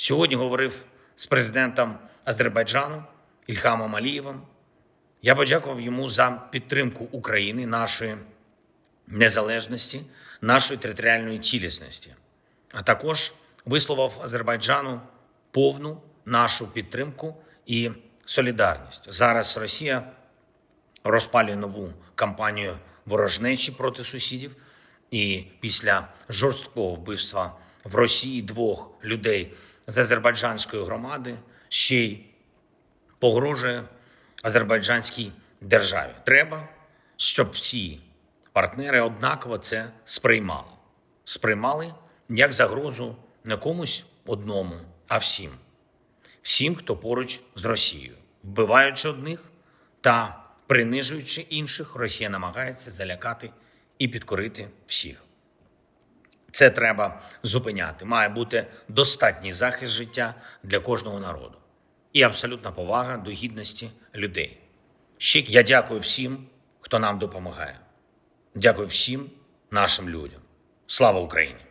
Сьогодні говорив з президентом Азербайджану Ільхамом Алієвим. Я подякував йому за підтримку України, нашої незалежності, нашої територіальної цілісності, а також висловив Азербайджану повну нашу підтримку і солідарність. Зараз Росія розпалює нову кампанію ворожнечі проти сусідів, і після жорсткого вбивства в Росії двох людей з азербайджанської громади ще й погрожує азербайджанській державі. Треба, щоб всі партнери однаково це сприймали. Сприймали як загрозу не комусь одному, а всім. Всім, хто поруч з Росією, вбиваючи одних та принижуючи інших, Росія намагається залякати і підкорити всіх. Це треба зупиняти. Має бути достатній захист життя для кожного народу і абсолютна повага до гідності людей. Ще я дякую всім, хто нам допомагає. Дякую всім нашим людям. Слава Україні!